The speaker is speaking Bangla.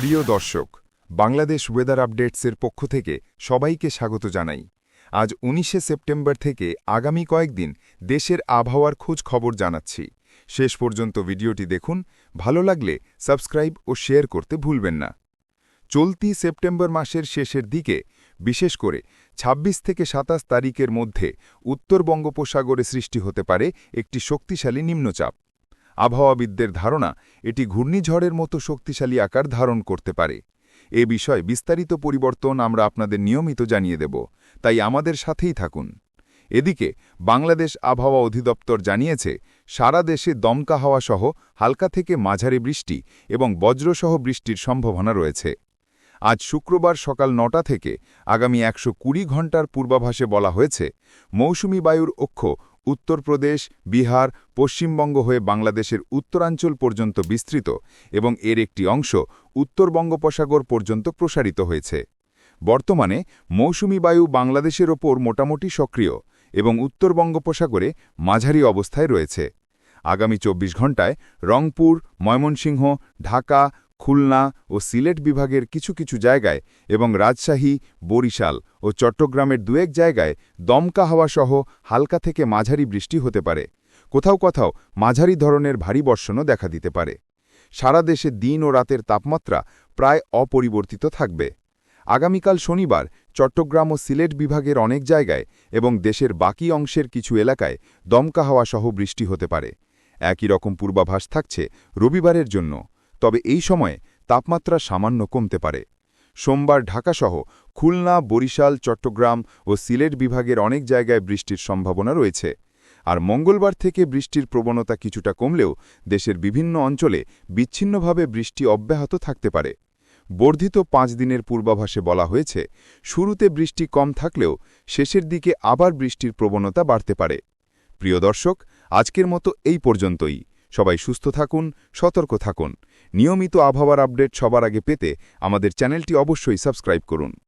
প্রিয় দর্শক, বাংলাদেশ ওয়েদার আপডেটসের পক্ষ থেকে সবাইকে স্বাগত জানাই। আজ উনিশে সেপ্টেম্বর থেকে আগামী কয়েকদিন দেশের আবহাওয়ার খোঁজ খবর জানাচ্ছি। শেষ পর্যন্ত ভিডিওটি দেখুন, ভালো লাগলে সাবস্ক্রাইব ও শেয়ার করতে ভুলবেন না। চলতি সেপ্টেম্বর মাসের শেষের দিকে, বিশেষ করে ২৬ থেকে ২৭ তারিখের মধ্যে উত্তর বঙ্গোপসাগরে সৃষ্টি হতে পারে একটি শক্তিশালী নিম্নচাপ। আবহাওয়াবিদদের ধারণা, এটি ঘূর্ণিঝড়ের মতো শক্তিশালী আকার ধারণ করতে পারে। এ বিষয়ে বিস্তারিত পরিবর্তন আমরা আপনাদের নিয়মিত জানিয়ে দেব, তাই আমাদের সাথেই থাকুন। এদিকে, বাংলাদেশ আবহাওয়া অধিদপ্তর জানিয়েছে, সারা দেশে দমকা হাওয়া সহ হালকা থেকে মাঝারি বৃষ্টি এবং বজ্রসহ বৃষ্টির সম্ভাবনা রয়েছে। আজ শুক্রবার সকাল নটা থেকে আগামী একশো কুড়ি পূর্বাভাসে বলা হয়েছে, মৌসুমি বায়ুর অক্ষ উত্তরপ্রদেশ বিহার, পশ্চিমবঙ্গ হয়ে বাংলাদেশের উত্তরাঞ্চল পর্যন্ত বিস্তৃত এবং এর একটি অংশ উত্তর বঙ্গোপসাগর পর্যন্ত প্রসারিত হয়েছে। বর্তমানে মৌসুমি বায়ু বাংলাদেশের ওপর মোটামুটি সক্রিয় এবং উত্তর বঙ্গোপসাগরে মাঝারি অবস্থায় রয়েছে। আগামী চব্বিশ ঘণ্টায় রংপুর, ময়মনসিংহ, ঢাকা খুলনা ও সিলেট বিভাগের কিছু কিছু জায়গায় এবং রাজশাহী, বরিশাল ও চট্টগ্রামের দুয়েক জায়গায় দমকা হাওয়া সহ হালকা থেকে মাঝারি বৃষ্টি হতে পারে। কোথাও কোথাও মাঝারি ধরনের ভারী বর্ষণও দেখা দিতে পারে। সারা দেশে দিন ও রাতের তাপমাত্রা প্রায় অপরিবর্তিত থাকবে। আগামীকাল শনিবার চট্টগ্রাম ও সিলেট বিভাগের অনেক জায়গায় এবং দেশের বাকি অংশের কিছু এলাকায় দমকা হাওয়া সহ বৃষ্টি হতে পারে। একই রকম পূর্বাভাস থাকছে রবিবারের জন্য। তবে এই সময়ে তাপমাত্রা সামান্য কমতে পারে। সোমবার ঢাকাসহ খুলনা, বরিশাল, চট্টগ্রাম ও সিলেট বিভাগের অনেক জায়গায় বৃষ্টির সম্ভাবনা রয়েছে। আর মঙ্গলবার থেকে বৃষ্টির প্রবণতা কিছুটা কমলেও দেশের বিভিন্ন অঞ্চলে বিচ্ছিন্নভাবে বৃষ্টি অব্যাহত থাকতে পারে। বর্ধিত পাঁচ দিনের পূর্বাভাসে বলা হয়েছে, শুরুতে বৃষ্টি কম থাকলেও শেষের দিকে আবার বৃষ্টির প্রবণতা বাড়তে পারে। প্রিয় দর্শক, আজকের মতো এই পর্যন্তই। সবাই সুস্থ থাকুন, সতর্ক থাকুন। নিয়মিত আবহাওয়ার আপডেট সবার আগে পেতে আমাদের চ্যানেলটি অবশ্যই সাবস্ক্রাইব করুন।